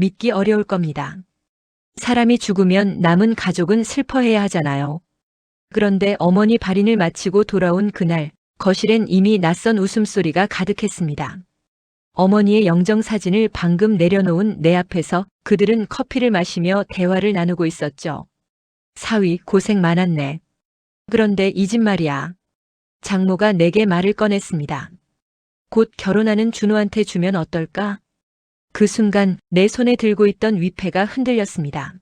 믿기 어려울 겁니다. 사람이 죽으면 남은 가족은 슬퍼해야 하잖아요. 그런데 어머니 발인을 마치고 돌아온 그날 거실엔 이미 낯선 웃음소리가 가득했습니다. 어머니의 영정 사진을 방금 내려놓은 내 앞에서 그들은 커피를 마시며 대화를 나누고 있었죠. 사위 고생 많았네. 그런데 이 집 말이야. 장모가 내게 말을 꺼냈습니다. 곧 결혼하는 준호한테 주면 어떨까? 그 순간 내 손에 들고 있던 위패가 흔들렸습니다.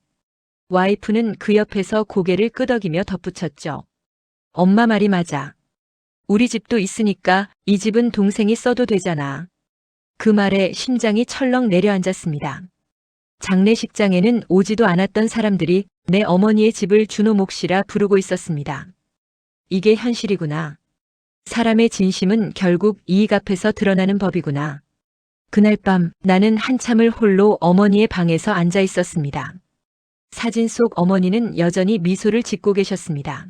와이프는 그 옆에서 고개를 끄덕이며 덧붙였죠. 엄마 말이 맞아. 우리 집도 있으니까 이 집은 동생이 써도 되잖아. 그 말에 심장이 철렁 내려앉았습니다. 장례식장에는 오지도 않았던 사람들이 내 어머니의 집을 준호 몫이라 부르고 있었습니다. 이게 현실이구나. 사람의 진심은 결국 이익 앞에서 드러나는 법이구나. 그날 밤 나는 한참을 홀로 어머니의 방에서 앉아 있었습니다. 사진 속 어머니는 여전히 미소를 짓고 계셨습니다.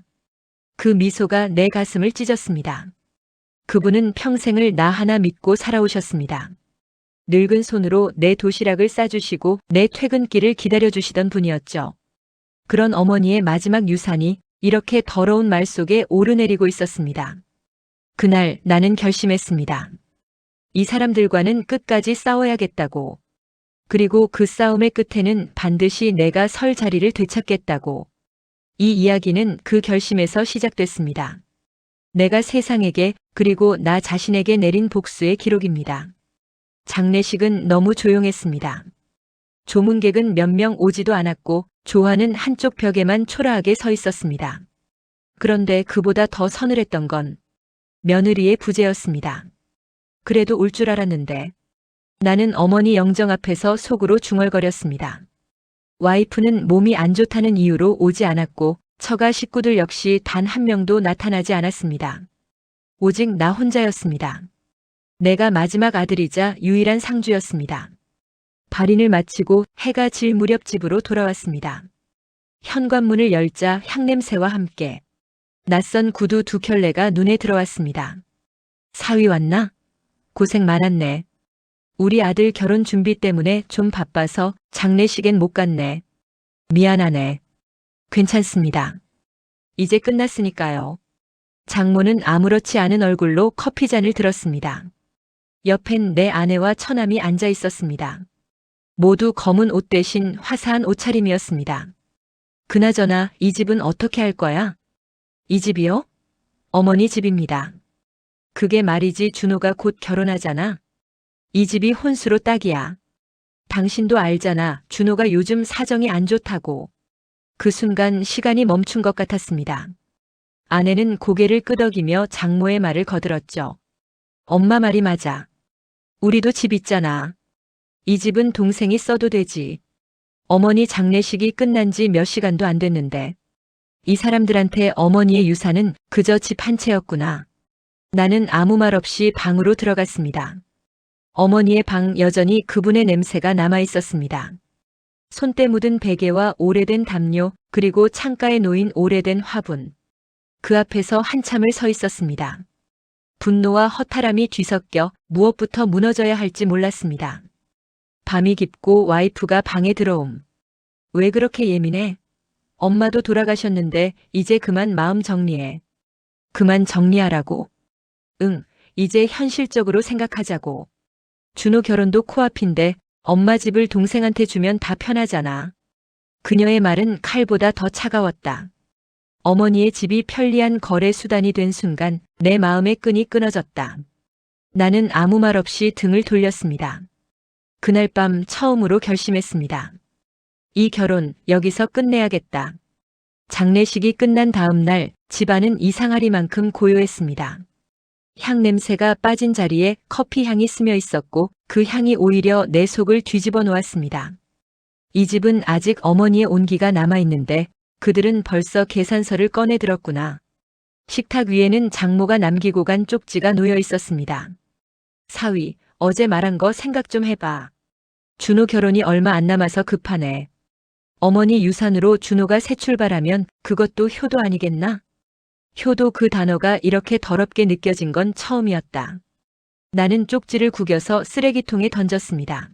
그 미소가 내 가슴을 찢었습니다. 그분은 평생을 나 하나 믿고 살아오셨습니다. 늙은 손으로 내 도시락을 싸주시고 내 퇴근길을 기다려주시던 분이었죠. 그런 어머니의 마지막 유산이 이렇게 더러운 말 속에 오르내리고 있었습니다. 그날 나는 결심했습니다. 이 사람들과는 끝까지 싸워야겠다고. 그리고 그 싸움의 끝에는 반드시 내가 설 자리를 되찾겠다고. 이 이야기는 그 결심에서 시작됐습니다. 내가 세상에게 그리고 나 자신에게 내린 복수의 기록입니다. 장례식은 너무 조용했습니다. 조문객은 몇 명 오지도 않았고 조화는 한쪽 벽에만 초라하게 서 있었습니다. 그런데 그보다 더 서늘했던 건 며느리의 부재였습니다. 그래도 울 줄 알았는데 나는 어머니 영정 앞에서 속으로 중얼거렸습니다. 와이프는 몸이 안 좋다는 이유로 오지 않았고 처가 식구들 역시 단 한 명도 나타나지 않았습니다. 오직 나 혼자였습니다. 내가 마지막 아들이자 유일한 상주였습니다. 발인을 마치고 해가 질 무렵 집으로 돌아왔습니다. 현관문을 열자 향냄새와 함께 낯선 구두 두 켤레가 눈에 들어왔습니다. 사위 왔나? 고생 많았네. 우리 아들 결혼 준비 때문에 좀 바빠서 장례식엔 못 갔네. 미안하네. 괜찮습니다. 이제 끝났으니까요. 장모는 아무렇지 않은 얼굴로 커피잔을 들었습니다. 옆엔 내 아내와 처남이 앉아 있었습니다. 모두 검은 옷 대신 화사한 옷차림이었습니다. 그나저나 이 집은 어떻게 할 거야? 이 집이요? 어머니 집입니다. 그게 말이지 준호가 곧 결혼하잖아. 이 집이 혼수로 딱이야. 당신도 알잖아. 준호가 요즘 사정이 안 좋다고. 그 순간 시간이 멈춘 것 같았습니다. 아내는 고개를 끄덕이며 장모의 말을 거들었죠. 엄마 말이 맞아. 우리도 집 있잖아. 이 집은 동생이 써도 되지. 어머니 장례식이 끝난 지 몇 시간도 안 됐는데. 이 사람들한테 어머니의 유산은 그저 집 한 채였구나. 나는 아무 말 없이 방으로 들어갔습니다. 어머니의 방 여전히 그분의 냄새가 남아 있었습니다. 손때 묻은 베개와 오래된 담요, 그리고 창가에 놓인 오래된 화분. 그 앞에서 한참을 서 있었습니다. 분노와 허탈함이 뒤섞여 무엇부터 무너져야 할지 몰랐습니다. 밤이 깊고 와이프가 방에 들어옴. 왜 그렇게 예민해? 엄마도 돌아가셨는데 이제 그만 마음 정리해. 그만 정리하라고. 응, 이제 현실적으로 생각하자고. 준호 결혼도 코앞인데 엄마 집을 동생한테 주면 다 편하잖아. 그녀의 말은 칼보다 더 차가웠다. 어머니의 집이 편리한 거래 수단이 된 순간 내 마음의 끈이 끊어졌다. 나는 아무 말 없이 등을 돌렸습니다. 그날 밤 처음으로 결심했습니다. 이 결혼 여기서 끝내야겠다. 장례식이 끝난 다음 날 집안은 이상하리만큼 고요했습니다. 향 냄새가 빠진 자리에 커피 향이 스며 있었고 그 향이 오히려 내 속을 뒤집어 놓았습니다. 이 집은 아직 어머니의 온기가 남아 있는데 그들은 벌써 계산서를 꺼내 들었구나. 식탁 위에는 장모가 남기고 간 쪽지가 놓여 있었습니다. 사위, 어제 말한 거 생각 좀 해봐. 준호 결혼이 얼마 안 남아서 급하네. 어머니 유산으로 준호가 새 출발하면 그것도 효도 아니겠나? 효도 그 단어가 이렇게 더럽게 느껴진 건 처음이었다. 나는 쪽지를 구겨서 쓰레기통에 던졌습니다.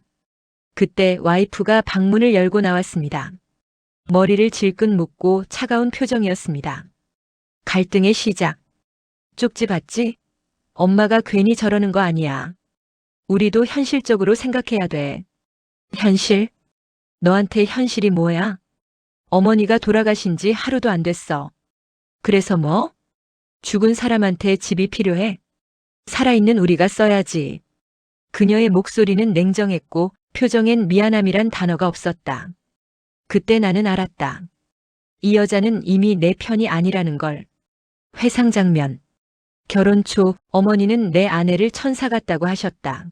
그때 와이프가 방문을 열고 나왔습니다. 머리를 질끈 묶고 차가운 표정이었습니다. 갈등의 시작. 쪽지 봤지? 엄마가 괜히 저러는 거 아니야. 우리도 현실적으로 생각해야 돼. 현실? 너한테 현실이 뭐야? 어머니가 돌아가신 지 하루도 안 됐어. 그래서 뭐? 죽은 사람한테 집이 필요해? 살아있는 우리가 써야지. 그녀의 목소리는 냉정했고 표정엔 미안함이란 단어가 없었다. 그때 나는 알았다. 이 여자는 이미 내 편이 아니라는 걸. 회상 장면. 결혼 초 어머니는 내 아내를 천사 같다고 하셨다.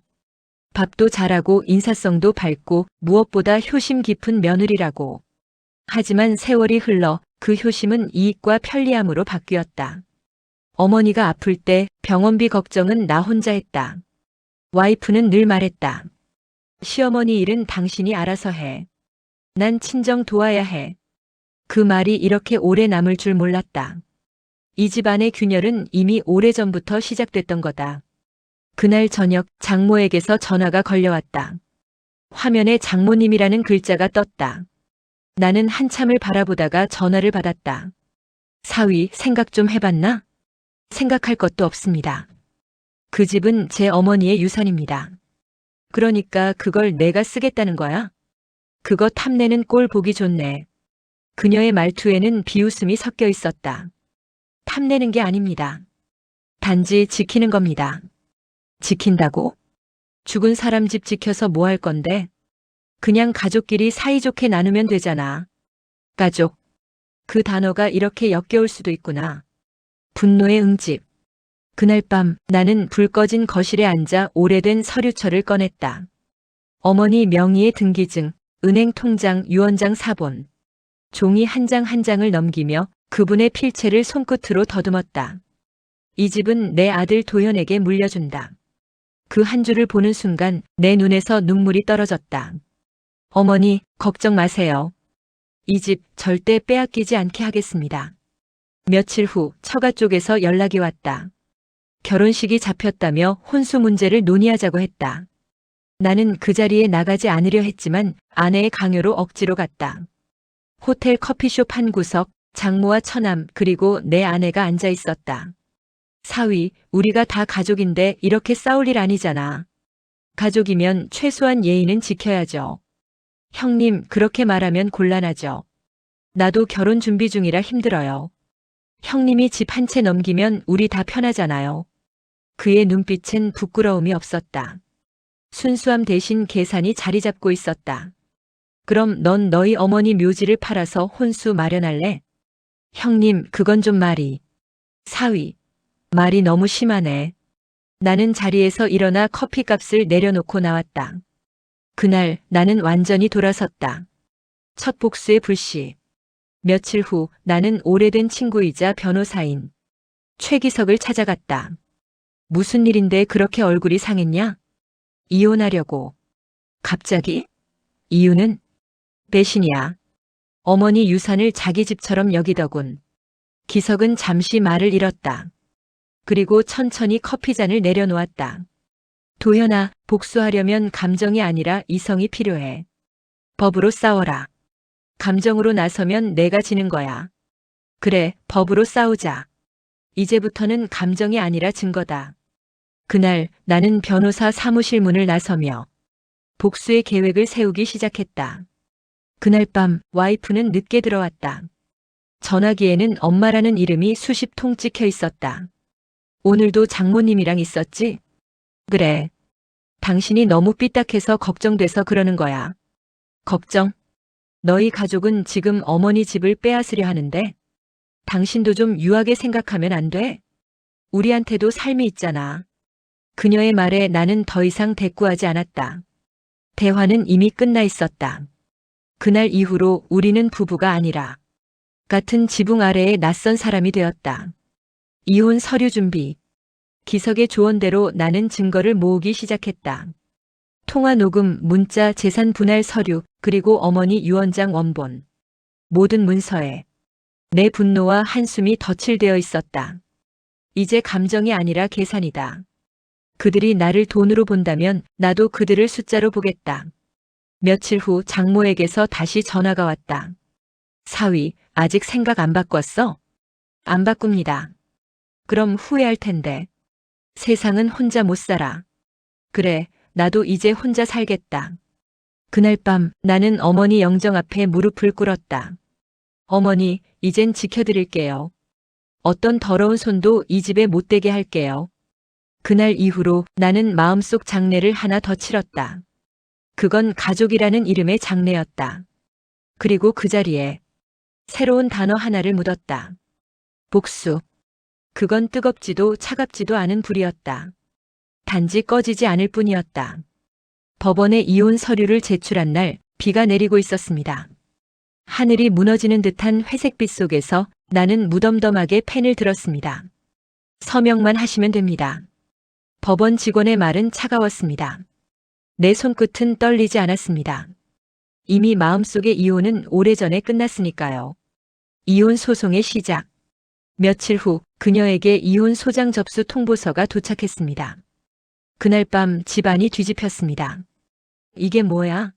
밥도 잘하고 인사성도 밝고 무엇보다 효심 깊은 며느리라고. 하지만 세월이 흘러 그 효심은 이익과 편리함으로 바뀌었다. 어머니가 아플 때 병원비 걱정은 나 혼자 했다. 와이프는 늘 말했다. 시어머니 일은 당신이 알아서 해. 난 친정 도와야 해. 그 말이 이렇게 오래 남을 줄 몰랐다. 이 집안의 균열은 이미 오래전부터 시작됐던 거다. 그날 저녁 장모에게서 전화가 걸려왔다. 화면에 장모님이라는 글자가 떴다. 나는 한참을 바라보다가 전화를 받았다. 사위, 생각 좀 해봤나? 생각할 것도 없습니다. 그 집은 제 어머니의 유산입니다. 그러니까 그걸 내가 쓰겠다는 거야? 그거 탐내는 꼴 보기 좋네. 그녀의 말투에는 비웃음이 섞여 있었다. 탐내는 게 아닙니다. 단지 지키는 겁니다. 지킨다고? 죽은 사람 집 지켜서 뭐 할 건데? 그냥 가족끼리 사이좋게 나누면 되잖아. 가족. 그 단어가 이렇게 역겨울 수도 있구나. 분노의 응집. 그날 밤 나는 불 꺼진 거실에 앉아 오래된 서류철을 꺼냈다. 어머니 명의의 등기증, 은행 통장 유언장 사본. 종이 한 장 한 장을 넘기며 그분의 필체를 손끝으로 더듬었다. 이 집은 내 아들 도현에게 물려준다. 그 한 줄을 보는 순간 내 눈에서 눈물이 떨어졌다. 어머니, 걱정 마세요. 이 집 절대 빼앗기지 않게 하겠습니다. 며칠 후 처가 쪽에서 연락이 왔다. 결혼식이 잡혔다며 혼수 문제를 논의하자고 했다. 나는 그 자리에 나가지 않으려 했지만 아내의 강요로 억지로 갔다. 호텔 커피숍 한 구석, 장모와 처남 그리고 내 아내가 앉아 있었다. 사위, 우리가 다 가족인데 이렇게 싸울 일 아니잖아. 가족이면 최소한 예의는 지켜야죠. 형님, 그렇게 말하면 곤란하죠. 나도 결혼 준비 중이라 힘들어요. 형님이 집 한 채 넘기면 우리 다 편하잖아요. 그의 눈빛은 부끄러움이 없었다. 순수함 대신 계산이 자리 잡고 있었다. 그럼 넌 너희 어머니 묘지를 팔아서 혼수 마련할래? 형님, 그건 좀 말이. 사위, 말이 너무 심하네. 나는 자리에서 일어나 커피값을 내려놓고 나왔다. 그날 나는 완전히 돌아섰다. 첫 복수의 불씨. 며칠 후 나는 오래된 친구이자 변호사인 최기석을 찾아갔다. 무슨 일인데 그렇게 얼굴이 상했냐? 이혼하려고. 갑자기? 이유는? 배신이야. 어머니 유산을 자기 집처럼 여기더군. 기석은 잠시 말을 잃었다. 그리고 천천히 커피잔을 내려놓았다. 도현아, 복수하려면 감정이 아니라 이성이 필요해. 법으로 싸워라. 감정으로 나서면 내가 지는 거야. 그래, 법으로 싸우자. 이제부터는 감정이 아니라 증거다. 그날 나는 변호사 사무실 문을 나서며 복수의 계획을 세우기 시작했다. 그날 밤 와이프는 늦게 들어왔다. 전화기에는 엄마라는 이름이 수십 통 찍혀 있었다. 오늘도 장모님이랑 있었지? 그래. 당신이 너무 삐딱해서 걱정돼서 그러는 거야. 걱정? 너희 가족은 지금 어머니 집을 빼앗으려 하는데 당신도 좀 유하게 생각하면 안 돼? 우리한테도 삶이 있잖아. 그녀의 말에 나는 더 이상 대꾸하지 않았다. 대화는 이미 끝나 있었다. 그날 이후로 우리는 부부가 아니라 같은 지붕 아래의 낯선 사람이 되었다. 이혼 서류 준비. 기석의 조언대로 나는 증거를 모으기 시작했다. 통화 녹음, 문자, 재산 분할 서류, 그리고 어머니 유언장 원본. 모든 문서에 내 분노와 한숨이 덧칠되어 있었다. 이제 감정이 아니라 계산이다. 그들이 나를 돈으로 본다면 나도 그들을 숫자로 보겠다. 며칠 후 장모에게서 다시 전화가 왔다. 사위, 아직 생각 안 바꿨어? 안 바꿉니다. 그럼 후회할 텐데. 세상은 혼자 못 살아. 그래, 나도 이제 혼자 살겠다. 그날 밤 나는 어머니 영정 앞에 무릎을 꿇었다. 어머니, 이젠 지켜드릴게요. 어떤 더러운 손도 이 집에 못 대게 할게요. 그날 이후로 나는 마음속 장례를 하나 더 치렀다. 그건 가족이라는 이름의 장례였다. 그리고 그 자리에 새로운 단어 하나를 묻었다. 복수. 그건 뜨겁지도 차갑지도 않은 불이었다. 단지 꺼지지 않을 뿐이었다. 법원에 이혼 서류를 제출한 날 비가 내리고 있었습니다. 하늘이 무너지는 듯한 회색빛 속에서 나는 무덤덤하게 펜을 들었습니다. 서명만 하시면 됩니다. 법원 직원의 말은 차가웠습니다. 내 손끝은 떨리지 않았습니다. 이미 마음속의 이혼은 오래전에 끝났으니까요. 이혼 소송의 시작. 며칠 후 그녀에게 이혼 소장 접수 통보서가 도착했습니다. 그날 밤 집안이 뒤집혔습니다. 이게 뭐야?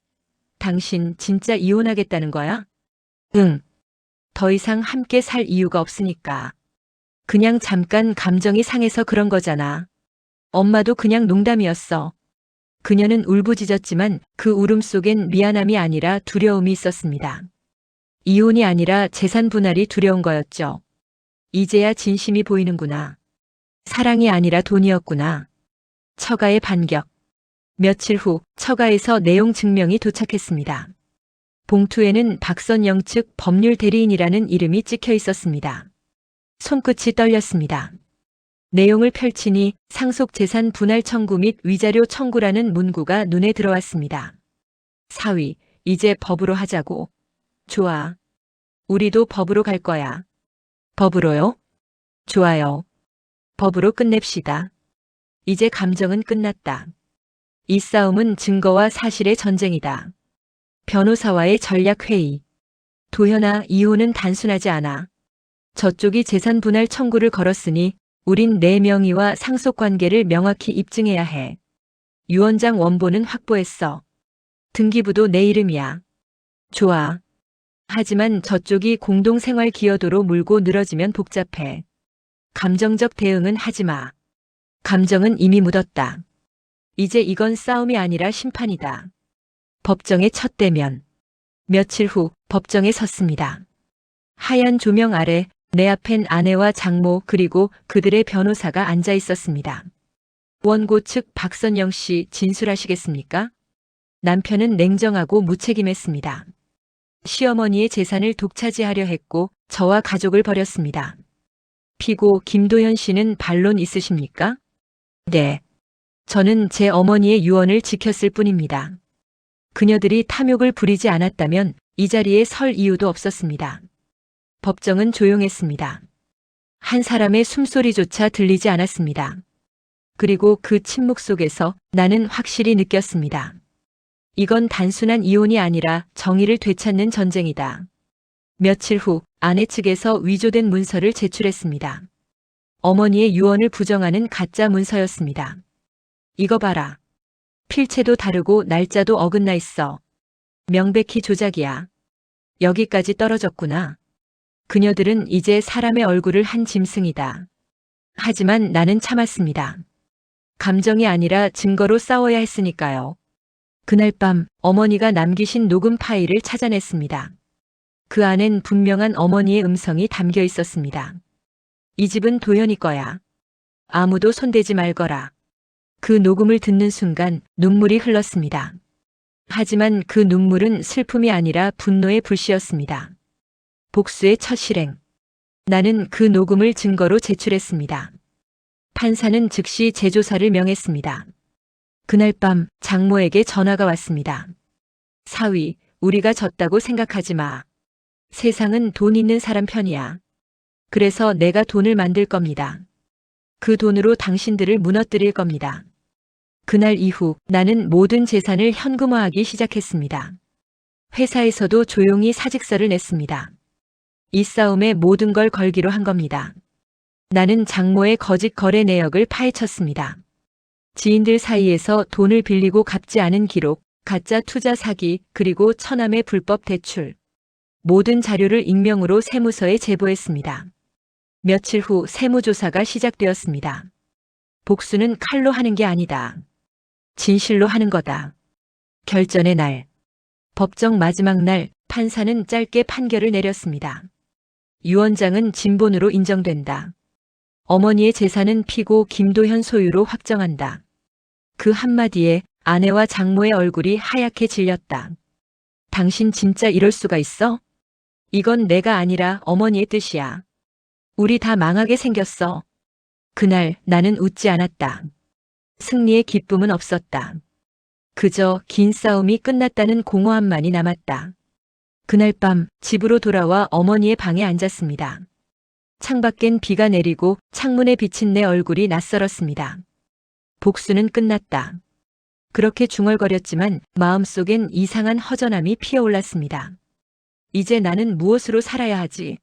당신 진짜 이혼하겠다는 거야? 응. 더 이상 함께 살 이유가 없으니까. 그냥 잠깐 감정이 상해서 그런 거잖아. 엄마도 그냥 농담이었어. 그녀는 울부짖었지만 그 울음 속엔 미안함이 아니라 두려움이 있었습니다. 이혼이 아니라 재산 분할이 두려운 거였죠. 이제야 진심이 보이는구나. 사랑이 아니라 돈이었구나. 처가의 반격. 며칠 후 처가에서 내용 증명이 도착했습니다. 봉투에는 박선영 측 법률 대리인이라는 이름이 찍혀 있었습니다. 손끝이 떨렸습니다. 내용을 펼치니 상속 재산 분할 청구 및 위자료 청구라는 문구가 눈에 들어왔습니다. 사위, 이제 법으로 하자고. 좋아. 우리도 법으로 갈 거야. 법으로요? 좋아요. 법으로 끝냅시다. 이제 감정은 끝났다. 이 싸움은 증거와 사실의 전쟁이다. 변호사와의 전략회의. 도현아, 이혼은 단순하지 않아. 저쪽이 재산 분할 청구를 걸었으니 우린 네 명의와 상속 관계를 명확히 입증해야 해. 유언장 원본은 확보했어. 등기부도 내 이름이야. 좋아. 하지만 저쪽이 공동생활 기여도로 물고 늘어지면 복잡해. 감정적 대응은 하지 마. 감정은 이미 묻었다. 이제 이건 싸움이 아니라 심판이다. 법정의 첫 대면. 며칠 후 법정에 섰습니다. 하얀 조명 아래 내 앞엔 아내와 장모 그리고 그들의 변호사가 앉아 있었습니다. 원고 측 박선영 씨 진술하시겠습니까? 남편은 냉정하고 무책임했습니다. 시어머니의 재산을 독차지하려 했고 저와 가족을 버렸습니다. 피고 김도현 씨는 반론 있으십니까? 네. 저는 제 어머니의 유언을 지켰을 뿐입니다. 그녀들이 탐욕을 부리지 않았다면 이 자리에 설 이유도 없었습니다. 법정은 조용했습니다. 한 사람의 숨소리조차 들리지 않았습니다. 그리고 그 침묵 속에서 나는 확실히 느꼈습니다. 이건 단순한 이혼이 아니라 정의를 되찾는 전쟁이다. 며칠 후 아내 측에서 위조된 문서를 제출했습니다. 어머니의 유언을 부정하는 가짜 문서였습니다. 이거 봐라. 필체도 다르고 날짜도 어긋나 있어. 명백히 조작이야. 여기까지 떨어졌구나. 그녀들은 이제 사람의 얼굴을 한 짐승이다. 하지만 나는 참았습니다. 감정이 아니라 증거로 싸워야 했으니까요. 그날 밤 어머니가 남기신 녹음 파일을 찾아냈습니다. 그 안엔 분명한 어머니의 음성이 담겨 있었습니다. 이 집은 도현이 거야. 아무도 손대지 말거라. 그 녹음을 듣는 순간 눈물이 흘렀습니다. 하지만 그 눈물은 슬픔이 아니라 분노의 불씨였습니다. 복수의 첫 실행. 나는 그 녹음을 증거로 제출했습니다. 판사는 즉시 재조사를 명했습니다. 그날 밤 장모에게 전화가 왔습니다. 사위, 우리가 졌다고 생각하지 마. 세상은 돈 있는 사람 편이야. 그래서 내가 돈을 만들 겁니다. 그 돈으로 당신들을 무너뜨릴 겁니다. 그날 이후 나는 모든 재산을 현금화하기 시작했습니다. 회사에서도 조용히 사직서를 냈습니다. 이 싸움에 모든 걸 걸기로 한 겁니다. 나는 장모의 거짓 거래 내역을 파헤쳤습니다. 지인들 사이에서 돈을 빌리고 갚지 않은 기록, 가짜 투자 사기, 그리고 처남의 불법 대출. 모든 자료를 익명으로 세무서에 제보했습니다. 며칠 후 세무조사가 시작되었습니다. 복수는 칼로 하는 게 아니다. 진실로 하는 거다. 결전의 날. 법정 마지막 날 판사는 짧게 판결을 내렸습니다. 유원장은 진본으로 인정된다. 어머니의 재산은 피고 김도현 소유로 확정한다. 그 한마디에 아내와 장모의 얼굴이 하얗게 질렸다. 당신 진짜 이럴 수가 있어? 이건 내가 아니라 어머니의 뜻이야. 우리 다 망하게 생겼어. 그날 나는 웃지 않았다. 승리의 기쁨은 없었다. 그저 긴 싸움이 끝났다는 공허함만이 남았다. 그날 밤 집으로 돌아와 어머니의 방에 앉았습니다. 창밖엔 비가 내리고 창문에 비친 내 얼굴이 낯설었습니다. 복수는 끝났다. 그렇게 중얼거렸지만 마음속엔 이상한 허전함이 피어올랐습니다. 이제 나는 무엇으로 살아야 하지?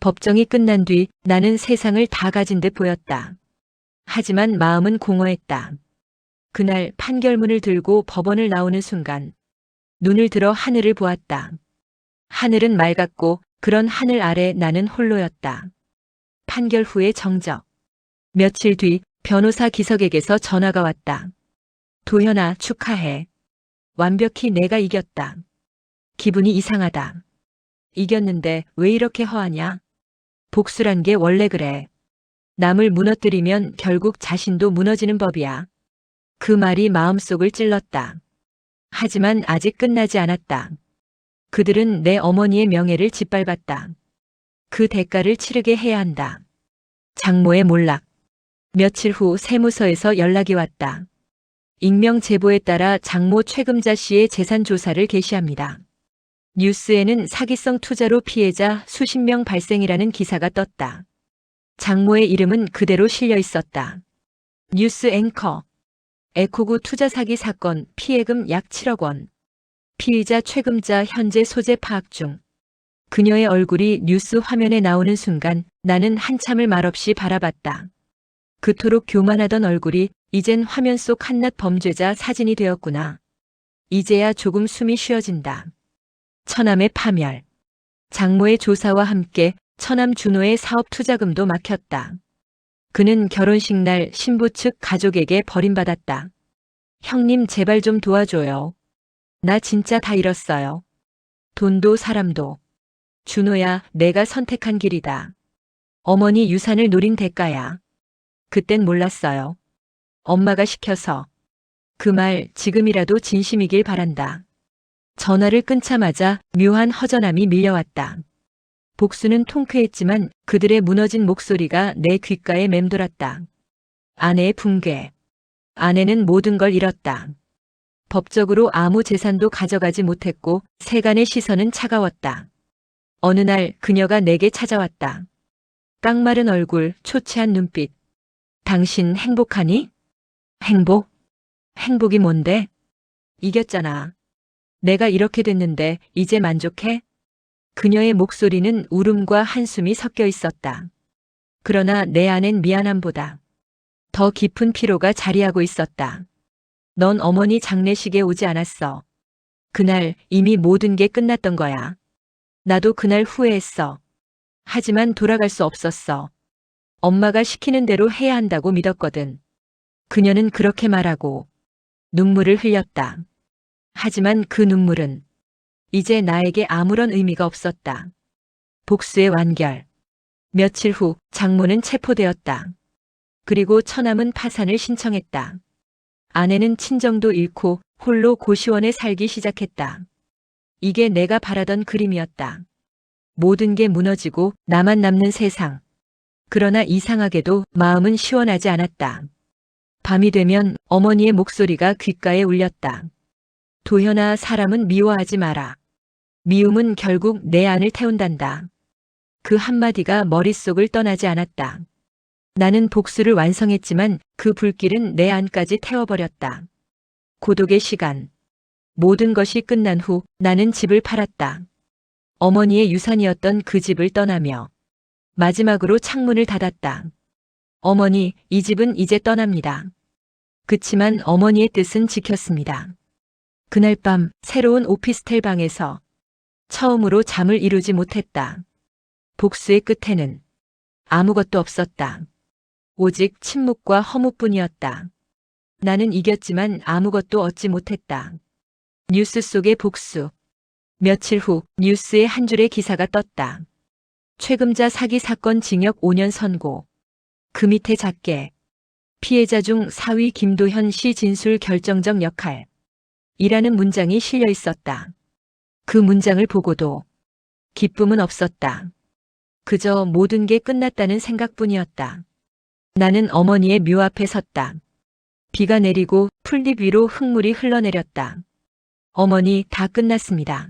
법정이 끝난 뒤 나는 세상을 다 가진 듯 보였다. 하지만 마음은 공허했다. 그날 판결문을 들고 법원을 나오는 순간 눈을 들어 하늘을 보았다. 하늘은 맑았고 그런 하늘 아래 나는 홀로였다. 판결 후의 정적. 며칠 뒤 변호사 기석에게서 전화가 왔다. 도현아 축하해. 완벽히 내가 이겼다. 기분이 이상하다. 이겼는데 왜 이렇게 허하냐? 복수란 게 원래 그래. 남을 무너뜨리면 결국 자신도 무너지는 법이야. 그 말이 마음속을 찔렀다. 하지만 아직 끝나지 않았다. 그들은 내 어머니의 명예를 짓밟았다. 그 대가를 치르게 해야 한다. 장모의 몰락. 며칠 후 세무서에서 연락이 왔다. 익명 제보에 따라 장모 최금자 씨의 재산 조사를 개시합니다. 뉴스에는 사기성 투자로 피해자 수십 명 발생이라는 기사가 떴다. 장모의 이름은 그대로 실려 있었다. 뉴스 앵커. 에코구 투자 사기 사건 피해금 약 7억 원. 피의자 최금자 현재 소재 파악 중. 그녀의 얼굴이 뉴스 화면에 나오는 순간 나는 한참을 말없이 바라봤다. 그토록 교만하던 얼굴이 이젠 화면 속 한낱 범죄자 사진이 되었구나. 이제야 조금 숨이 쉬어진다. 처남의 파멸. 장모의 조사와 함께 처남 준호의 사업 투자금도 막혔다. 그는 결혼식 날 신부 측 가족에게 버림받았다. 형님 제발 좀 도와줘요. 나 진짜 다 잃었어요. 돈도 사람도. 준호야, 내가 선택한 길이다. 어머니 유산을 노린 대가야. 그땐 몰랐어요. 엄마가 시켜서. 그 말 지금이라도 진심이길 바란다. 전화를 끊자마자 묘한 허전함이 밀려왔다. 복수는 통쾌했지만 그들의 무너진 목소리가 내 귓가에 맴돌았다. 아내의 붕괴. 아내는 모든 걸 잃었다. 법적으로 아무 재산도 가져가지 못했고 세간의 시선은 차가웠다. 어느 날 그녀가 내게 찾아왔다. 깡마른 얼굴, 초췌한 눈빛. 당신 행복하니? 행복? 행복이 뭔데? 이겼잖아. 내가 이렇게 됐는데 이제 만족해? 그녀의 목소리는 울음과 한숨이 섞여 있었다. 그러나 내 안엔 미안함보다 더 깊은 피로가 자리하고 있었다. 넌 어머니 장례식에 오지 않았어. 그날 이미 모든 게 끝났던 거야. 나도 그날 후회했어. 하지만 돌아갈 수 없었어. 엄마가 시키는 대로 해야 한다고 믿었거든. 그녀는 그렇게 말하고 눈물을 흘렸다. 하지만 그 눈물은 이제 나에게 아무런 의미가 없었다. 복수의 완결. 며칠 후 장모는 체포되었다. 그리고 처남은 파산을 신청했다. 아내는 친정도 잃고 홀로 고시원에 살기 시작했다. 이게 내가 바라던 그림이었다. 모든 게 무너지고 나만 남는 세상. 그러나 이상하게도 마음은 시원하지 않았다. 밤이 되면 어머니의 목소리가 귓가에 울렸다. 도현아 사람은 미워하지 마라. 미움은 결국 내 안을 태운단다. 그 한마디가 머릿속을 떠나지 않았다. 나는 복수를 완성했지만 그 불길은 내 안까지 태워버렸다. 고독의 시간. 모든 것이 끝난 후 나는 집을 팔았다. 어머니의 유산이었던 그 집을 떠나며 마지막으로 창문을 닫았다. 어머니, 이 집은 이제 떠납니다. 그치만 어머니의 뜻은 지켰습니다. 그날 밤 새로운 오피스텔 방에서 처음으로 잠을 이루지 못했다. 복수의 끝에는 아무것도 없었다. 오직 침묵과 허무뿐이었다. 나는 이겼지만 아무것도 얻지 못했다. 뉴스 속의 복수. 며칠 후 뉴스에 한 줄의 기사가 떴다. 최금자 사기 사건 징역 5년 선고. 그 밑에 작게 피해자 중 4위 김도현 씨 진술 결정적 역할. 이라는 문장이 실려 있었다. 그 문장을 보고도 기쁨은 없었다. 그저 모든 게 끝났다는 생각뿐이었다. 나는 어머니의 묘 앞에 섰다. 비가 내리고 풀잎 위로 흙물이 흘러내렸다. 어머니 다 끝났습니다.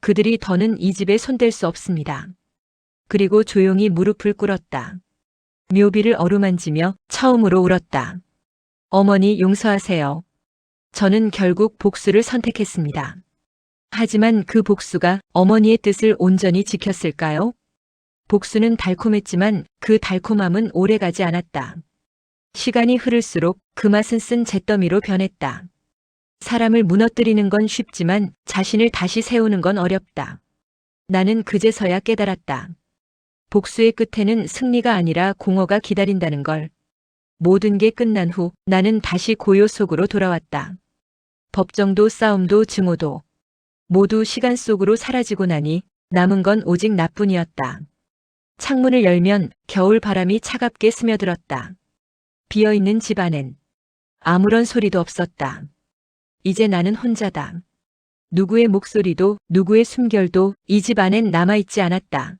그들이 더는 이 집에 손댈 수 없습니다. 그리고 조용히 무릎을 꿇었다. 묘비를 어루만지며 처음으로 울었다. 어머니 용서하세요. 저는 결국 복수를 선택했습니다. 하지만 그 복수가 어머니의 뜻을 온전히 지켰을까요? 복수는 달콤했지만 그 달콤함은 오래가지 않았다. 시간이 흐를수록 그 맛은 쓴 잿더미로 변했다. 사람을 무너뜨리는 건 쉽지만 자신을 다시 세우는 건 어렵다. 나는 그제서야 깨달았다. 복수의 끝에는 승리가 아니라 공허가 기다린다는 걸. 모든 게 끝난 후 나는 다시 고요 속으로 돌아왔다. 법정도 싸움도 증오도 모두 시간 속으로 사라지고 나니 남은 건 오직 나뿐이었다. 창문을 열면 겨울 바람이 차갑게 스며들었다. 비어있는 집 안엔 아무런 소리도 없었다. 이제 나는 혼자다. 누구의 목소리도 누구의 숨결도 이 집 안엔 남아있지 않았다.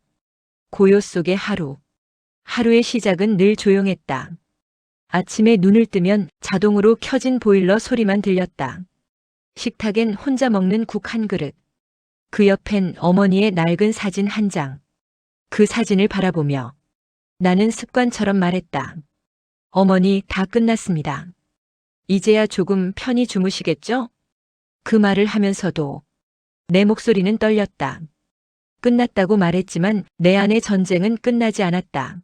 고요 속의 하루. 하루의 시작은 늘 조용했다. 아침에 눈을 뜨면 자동으로 켜진 보일러 소리만 들렸다. 식탁엔 혼자 먹는 국 한 그릇. 그 옆엔 어머니의 낡은 사진 한 장. 그 사진을 바라보며 나는 습관처럼 말했다. 어머니 다 끝났습니다. 이제야 조금 편히 주무시겠죠? 그 말을 하면서도 내 목소리는 떨렸다. 끝났다고 말했지만 내 안의 전쟁은 끝나지 않았다.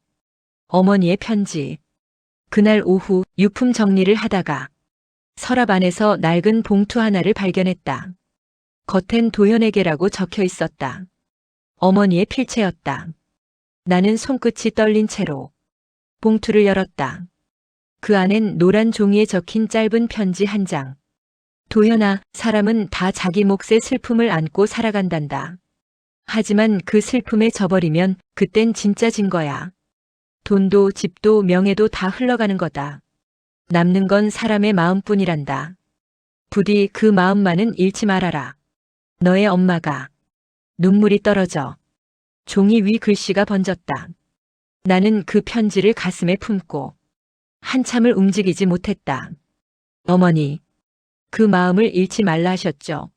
어머니의 편지. 그날 오후 유품 정리를 하다가 서랍 안에서 낡은 봉투 하나를 발견했다. 겉엔 도현에게라고 적혀 있었다. 어머니의 필체였다. 나는 손끝이 떨린 채로 봉투를 열었다. 그 안엔 노란 종이에 적힌 짧은 편지 한 장. 도현아, 사람은 다 자기 몫의 슬픔을 안고 살아간단다. 하지만 그 슬픔에 져버리면 그땐 진짜 진 거야. 돈도 집도 명예도 다 흘러가는 거다. 남는 건 사람의 마음뿐이란다. 부디 그 마음만은 잃지 말아라. 너의 엄마가 눈물이 떨어져 종이 위 글씨가 번졌다. 나는 그 편지를 가슴에 품고 한참을 움직이지 못했다. 어머니, 그 마음을 잃지 말라 하셨죠.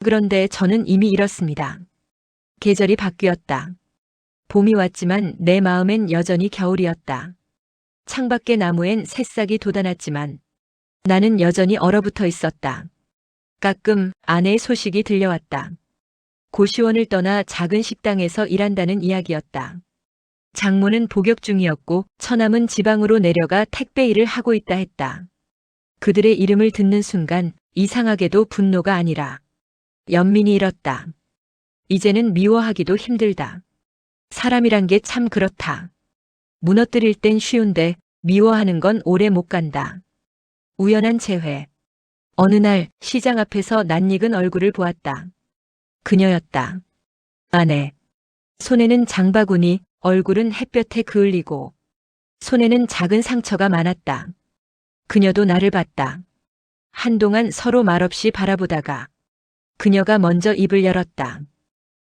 그런데 저는 이미 잃었습니다. 계절이 바뀌었다. 봄이 왔지만 내 마음엔 여전히 겨울이었다. 창밖의 나무엔 새싹이 돋아났지만 나는 여전히 얼어붙어 있었다. 가끔 아내의 소식이 들려왔다. 고시원을 떠나 작은 식당에서 일한다는 이야기였다. 장모는 복역 중이었고 처남은 지방으로 내려가 택배 일을 하고 있다 했다. 그들의 이름을 듣는 순간 이상하게도 분노가 아니라 연민이 일었다. 이제는 미워하기도 힘들다. 사람이란 게 참 그렇다. 무너뜨릴 땐 쉬운데 미워하는 건 오래 못 간다. 우연한 재회. 어느 날 시장 앞에서 낯익은 얼굴을 보았다. 그녀였다. 아내. 손에는 장바구니, 얼굴은 햇볕에 그을리고 손에는 작은 상처가 많았다. 그녀도 나를 봤다. 한동안 서로 말없이 바라보다가 그녀가 먼저 입을 열었다.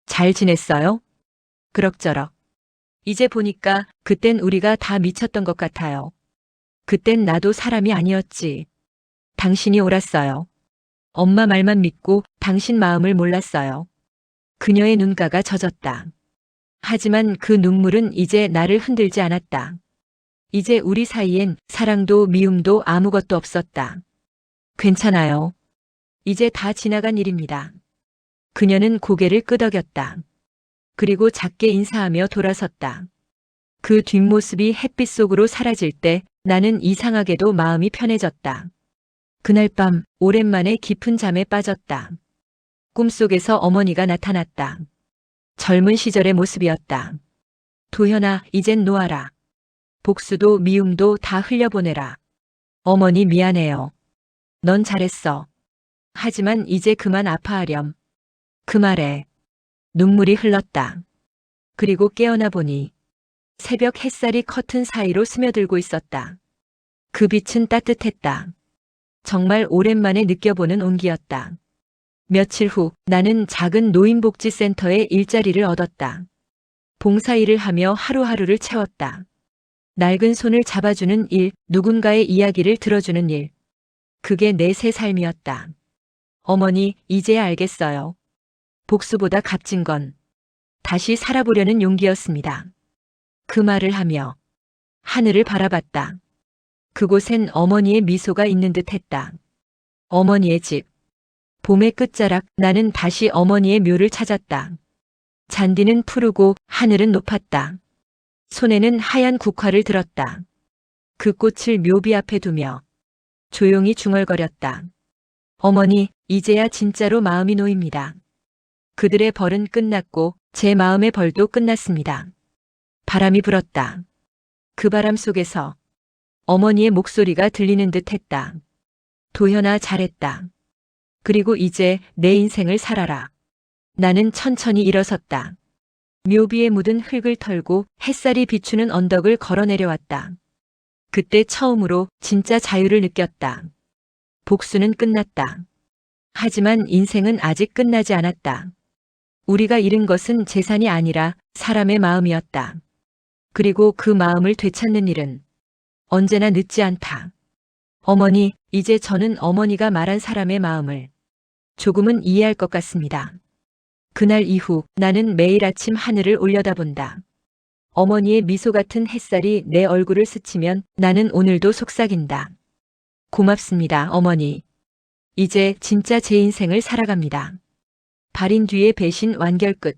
잘 지냈어요? 그럭저럭. 이제 보니까 그땐 우리가 다 미쳤던 것 같아요. 그땐 나도 사람이 아니었지. 당신이 옳았어요. 엄마 말만 믿고 당신 마음을 몰랐어요. 그녀의 눈가가 젖었다. 하지만 그 눈물은 이제 나를 흔들지 않았다. 이제 우리 사이엔 사랑도 미움도 아무것도 없었다. 괜찮아요. 이제 다 지나간 일입니다. 그녀는 고개를 끄덕였다. 그리고 작게 인사하며 돌아섰다. 그 뒷모습이 햇빛 속으로 사라질 때 나는 이상하게도 마음이 편해졌다. 그날 밤 오랜만에 깊은 잠에 빠졌다. 꿈속에서 어머니가 나타났다. 젊은 시절의 모습이었다. 도현아, 이젠 놓아라. 복수도 미움도 다 흘려보내라. 어머니 미안해요. 넌 잘했어. 하지만 이제 그만 아파하렴. 그 말에 눈물이 흘렀다. 그리고 깨어나 보니 새벽 햇살이 커튼 사이로 스며들고 있었다. 그 빛은 따뜻했다. 정말 오랜만에 느껴보는 온기였다. 며칠 후 나는 작은 노인복지센터에 일자리를 얻었다. 봉사일을 하며 하루하루를 채웠다. 낡은 손을 잡아주는 일, 누군가의 이야기를 들어주는 일. 그게 내 새 삶이었다. 어머니, 이제야 알겠어요. 복수보다 값진 건 다시 살아보려는 용기였습니다. 그 말을 하며 하늘을 바라봤다. 그곳엔 어머니의 미소가 있는 듯 했다. 어머니의 집. 봄의 끝자락 나는 다시 어머니의 묘를 찾았다. 잔디는 푸르고 하늘은 높았다. 손에는 하얀 국화를 들었다. 그 꽃을 묘비 앞에 두며 조용히 중얼거렸다. 어머니, 이제야 진짜로 마음이 놓입니다. 그들의 벌은 끝났고 제 마음의 벌도 끝났습니다. 바람이 불었다. 그 바람 속에서 어머니의 목소리가 들리는 듯 했다. 도현아 잘했다. 그리고 이제 내 인생을 살아라. 나는 천천히 일어섰다. 묘비에 묻은 흙을 털고 햇살이 비추는 언덕을 걸어 내려왔다. 그때 처음으로 진짜 자유를 느꼈다. 복수는 끝났다. 하지만 인생은 아직 끝나지 않았다. 우리가 잃은 것은 재산이 아니라 사람의 마음이었다. 그리고 그 마음을 되찾는 일은 언제나 늦지 않다. 어머니, 이제 저는 어머니가 말한 사람의 마음을 조금은 이해할 것 같습니다. 그날 이후 나는 매일 아침 하늘을 올려다본다. 어머니의 미소 같은 햇살이 내 얼굴을 스치면 나는 오늘도 속삭인다. 고맙습니다, 어머니. 이제 진짜 제 인생을 살아갑니다. 발인 뒤에 배신 완결 끝.